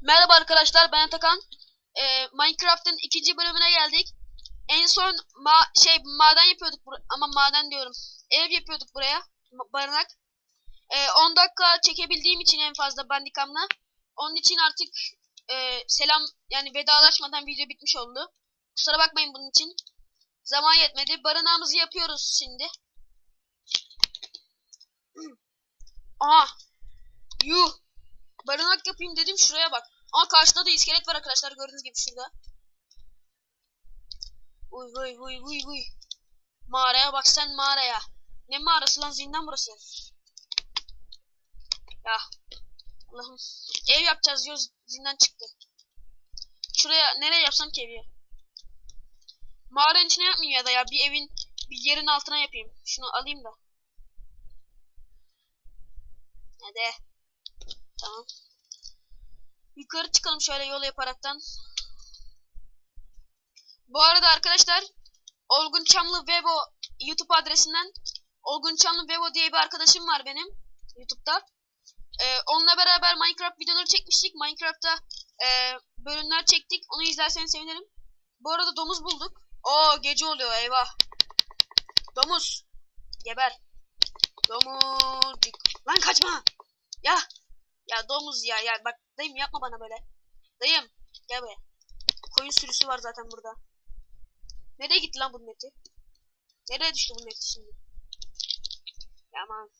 Merhaba arkadaşlar ben Atakan. Ee, Minecraft'ın ikinci bölümüne geldik. En son ma şey maden yapıyorduk ama maden diyorum. Ev yapıyorduk buraya. Barınak. Ee, 10 dakika çekebildiğim için en fazla bandikamla. Onun için artık e, selam yani vedalaşmadan video bitmiş oldu. Kusura bakmayın bunun için. Zaman yetmedi. Barınağımızı yapıyoruz şimdi. Aha. Yuh. Barınak yapayım dedim şuraya bak. Aa karşıda da iskelet var arkadaşlar gördüğünüz gibi şurada. Uy uy uy uy uy. Mağaraya bak sen mağaraya. Ne mağarası lan zindan burası. Ya. Allah'ım. Ev yapacağız diyoruz zindan çıktı. Şuraya nereye yapsam ki evi? Mağaranın içine yapmayayım ya da ya bir evin bir yerin altına yapayım. Şunu alayım da. Hadi. Tamam. Yukarı çıkalım şöyle yol yaparaktan. Bu arada arkadaşlar Olgun Çamlı Vebo YouTube adresinden Olgun Çamlı Vebo diye bir arkadaşım var benim YouTube'da. Ee, onunla beraber Minecraft videoları çekmiştik. Minecraft'ta e, bölümler çektik. Onu izlerseniz sevinirim. Bu arada domuz bulduk. Oo gece oluyor eyvah. Domuz. Geber. Domuzcuk. Lan kaçma. Ya. Ya domuz ya ya bak dayım yapma bana böyle. Dayım gel buraya. Koyun sürüsü var zaten burada. Nereye gitti lan bunun eti? Nereye düştü bunun eti şimdi? Ya aman.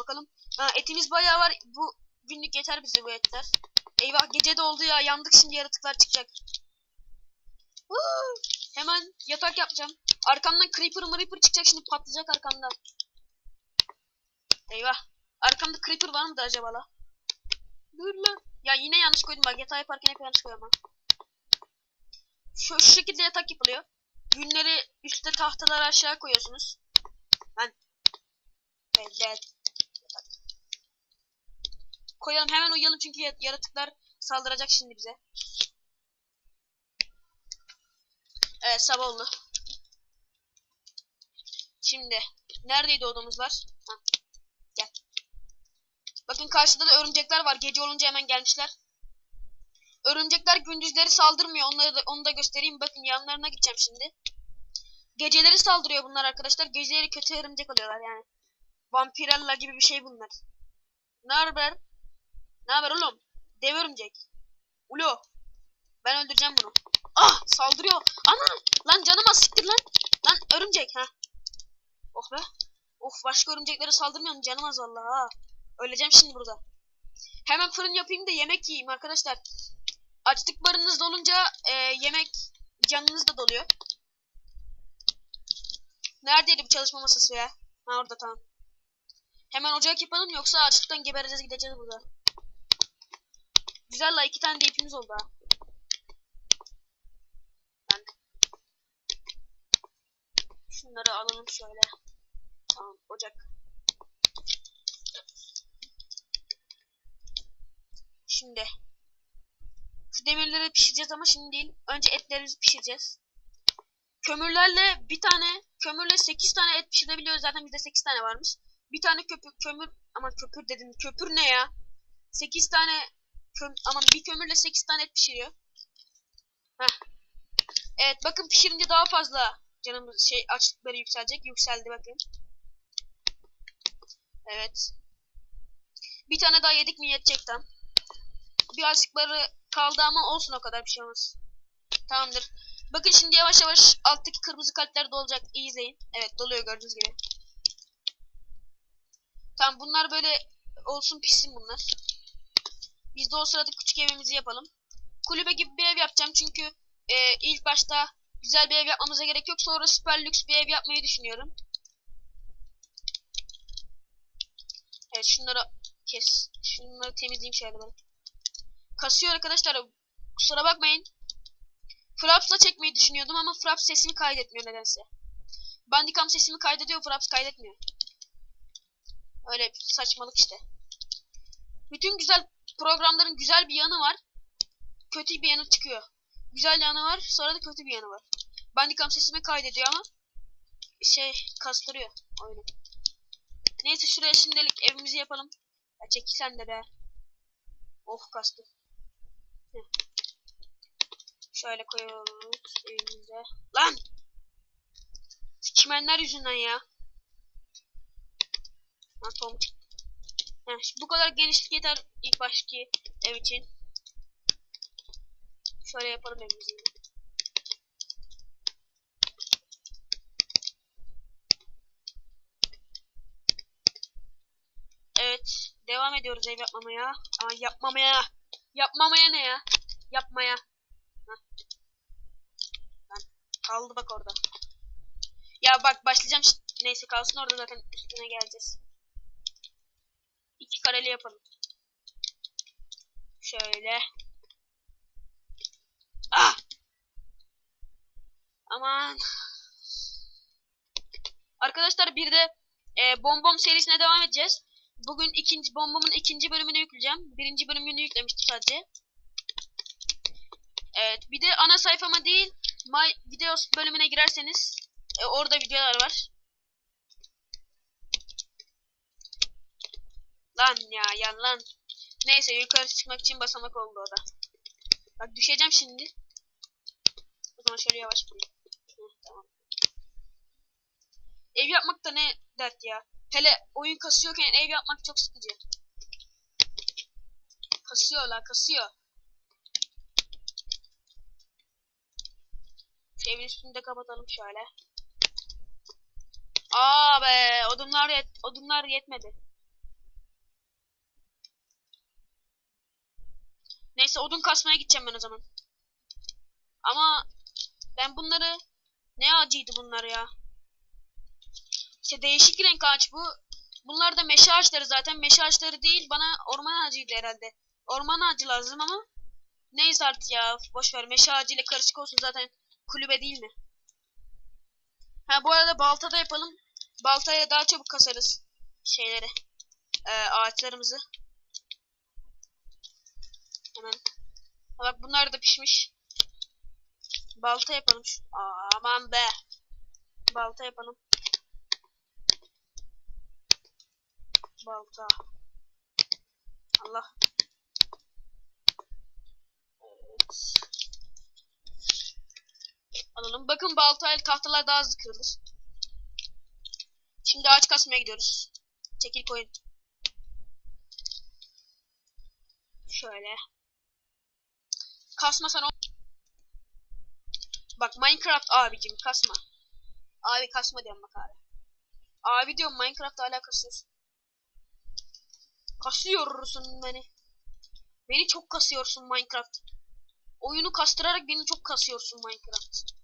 Bakalım. Ha etimiz bayağı var. Bu günlük yeter bize bu etler. Eyvah gece de oldu ya. Yandık şimdi yaratıklar çıkacak. Huu! Hemen yatak yapacağım. Arkamdan creeper mreeper çıkacak şimdi patlayacak arkamdan. Eyvah. Arkamda creeper var mıdır acaba la? Dur lan. Ya yine yanlış koydum bak yatağı yaparken hep yanlış koyuyorum. Şu, şu şekilde yatak yapılıyor. Günleri üstte tahtaları aşağı koyuyorsunuz. Ben. Yatak. Koyalım hemen uyuyalım çünkü ya- yaratıklar saldıracak şimdi bize. Evet sabah oldu. Şimdi neredeydi odamızlar? Ha. Gel. Bakın karşıda da örümcekler var. Gece olunca hemen gelmişler. Örümcekler gündüzleri saldırmıyor. Onları da, onu da göstereyim. Bakın yanlarına gideceğim şimdi. Geceleri saldırıyor bunlar arkadaşlar. Geceleri kötü örümcek oluyorlar yani. Vampirella gibi bir şey bunlar. Ne haber? Ne haber oğlum? Dev örümcek. Ulo. Ben öldüreceğim bunu. Ah saldırıyor. Ana lan canıma siktir lan. Lan örümcek ha. Oh be. Of başka örümceklere saldırmıyorum canım az vallahi. Öleceğim şimdi burada. Hemen fırın yapayım da yemek yiyeyim arkadaşlar. Açlık barınız dolunca e, yemek canınız da doluyor. Neredeydi bu çalışma masası ya? Ha orada tamam. Hemen ocak yapalım yoksa açlıktan gebereceğiz gideceğiz burada. Güzel la iki tane de ipimiz oldu ha. Şunları alalım şöyle. Tamam ocak. Şimdi şu demirleri pişireceğiz ama şimdi değil. Önce etlerimizi pişireceğiz. Kömürlerle bir tane kömürle 8 tane et pişirebiliyoruz. Zaten bizde 8 tane varmış. Bir tane köpür kömür ama köpür dedim. Köpür ne ya? 8 tane köm aman bir kömürle 8 tane et pişiriyor. Heh. Evet bakın pişirince daha fazla canımız şey açlıkları yükselecek. Yükseldi bakın. Evet. Bir tane daha yedik mi yetecek tam. Bir açlıkları kaldı ama olsun o kadar bir şey olmaz. Tamamdır. Bakın şimdi yavaş yavaş alttaki kırmızı kalpler dolacak. İyi izleyin. Evet doluyor gördüğünüz gibi. Tamam bunlar böyle olsun pişsin bunlar. Biz de o sırada küçük evimizi yapalım. Kulübe gibi bir ev yapacağım çünkü e, ilk başta güzel bir ev yapmamıza gerek yok. Sonra süper lüks bir ev yapmayı düşünüyorum. Evet şunları kes. Şunları temizleyeyim şöyle böyle. Kasıyor arkadaşlar. Kusura bakmayın. Fraps'la çekmeyi düşünüyordum ama Fraps sesimi kaydetmiyor nedense. Bandicam sesimi kaydediyor, Fraps kaydetmiyor. Öyle saçmalık işte. Bütün güzel programların güzel bir yanı var. Kötü bir yanı çıkıyor. Güzel yanı var, sonra da kötü bir yanı var. Bandicam sesimi kaydediyor ama şey kastırıyor oyunu. Neyse şuraya şimdilik evimizi yapalım. Ya çekil sen de be. Oh kastı. Şöyle koyuyoruz evimize. Lan! Çimenler yüzünden ya. Heh, şimdi bu kadar genişlik yeter ilk başki ev için. Şöyle yapalım evimizi. Evet. Devam ediyoruz ev yapmamaya. Ama yapmamaya. Yapmamaya ne ya? Yapmaya. Heh. Kaldı bak orada. Ya bak başlayacağım. Neyse kalsın orada zaten üstüne geleceğiz. İki kareli yapalım. Şöyle. Ah! Aman. Arkadaşlar bir de e, Bombom serisine devam edeceğiz. Bugün ikinci Bombom'un ikinci bölümünü yükleyeceğim. Birinci bölümünü yüklemiştim sadece. Evet. Bir de ana sayfama değil My Videos bölümüne girerseniz e, orada videolar var. Lan ya yan lan. Neyse yukarı çıkmak için basamak oldu o da. Bak düşeceğim şimdi. O zaman şöyle yavaş. Heh, tamam. Ev yapmak da ne dert ya. Hele oyun kasıyorken ev yapmak çok sıkıcı. Kasıyor la kasıyor. Şu evin üstünü de kapatalım şöyle. Aa be odunlar yet odunlar yetmedi. Neyse odun kasmaya gideceğim ben o zaman. Ama ben bunları ne ağacıydı bunlar ya? İşte değişik renk ağaç bu. Bunlar da meşe ağaçları zaten. Meşe ağaçları değil bana orman ağacıydı herhalde. Orman ağacı lazım ama neyse artık ya boş ver meşe ağacıyla karışık olsun zaten kulübe değil mi? Ha bu arada balta da yapalım. Baltayla daha çabuk kasarız şeyleri. Ee, ağaçlarımızı. Hemen. Bak bunlar da pişmiş. Balta yapalım. Şu. Aman be. Balta yapalım. Balta. Allah. Evet. Alalım. Bakın baltayla tahtalar daha hızlı kırılır. Şimdi ağaç kasmaya gidiyoruz. Çekil koyun. Şöyle. Kasma sana. Bak Minecraft abicim kasma. Abi kasma diyorum bak abi. Abi diyorum Minecraft hala kasıyorsun. Kasıyorsun beni. Beni çok kasıyorsun Minecraft. Oyunu kastırarak beni çok kasıyorsun Minecraft.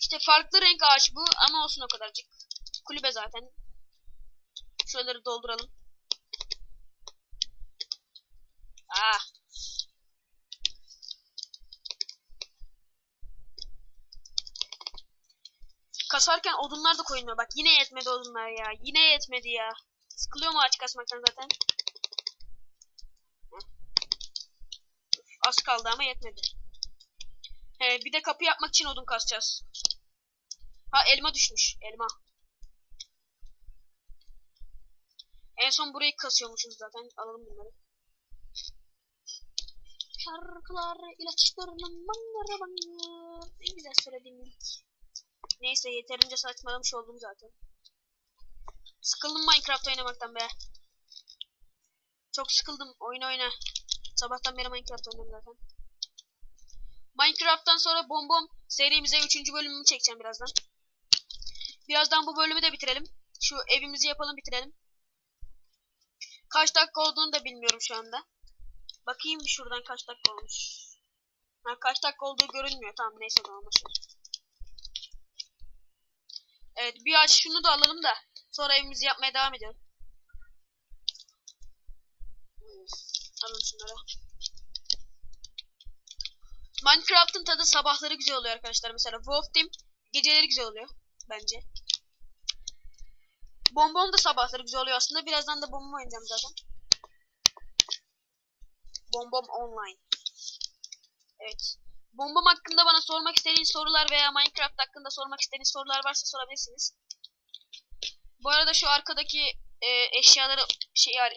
İşte farklı renk ağaç bu ama olsun o kadarcık. Kulübe zaten. Şuraları dolduralım. Ah. Kasarken odunlar da koyulmuyor. Bak yine yetmedi odunlar ya. Yine yetmedi ya. Sıkılıyor mu ağaç kasmaktan zaten? Az kaldı ama yetmedi. He, bir de kapı yapmak için odun kasacağız. Ha elma düşmüş. Elma. En son burayı kasıyormuşuz zaten. Alalım bunları. Şarkılar ilaçlarının bangara bangar. Ne güzel söyledim. Neyse yeterince saçmalamış oldum zaten. Sıkıldım Minecraft oynamaktan be. Çok sıkıldım. Oyun oyna. Sabahtan beri Minecraft oynuyorum zaten. Minecraft'tan sonra Bom Bom serimize 3. bölümünü çekeceğim birazdan. Birazdan bu bölümü de bitirelim. Şu evimizi yapalım bitirelim. Kaç dakika olduğunu da bilmiyorum şu anda. Bakayım şuradan kaç dakika olmuş. Ha, kaç dakika olduğu görünmüyor. Tamam neyse tamam boşver. Evet bir aç şunu da alalım da sonra evimizi yapmaya devam edelim. Alın şunları. Minecraft'ın tadı sabahları güzel oluyor arkadaşlar. Mesela Wolf Team geceleri güzel oluyor bence. Bonbon da sabahları güzel oluyor aslında. Birazdan da bonbon oynayacağım zaten. Bombom online. Evet. Bombom hakkında bana sormak istediğiniz sorular veya Minecraft hakkında sormak istediğiniz sorular varsa sorabilirsiniz. Bu arada şu arkadaki e, eşyaları şey yani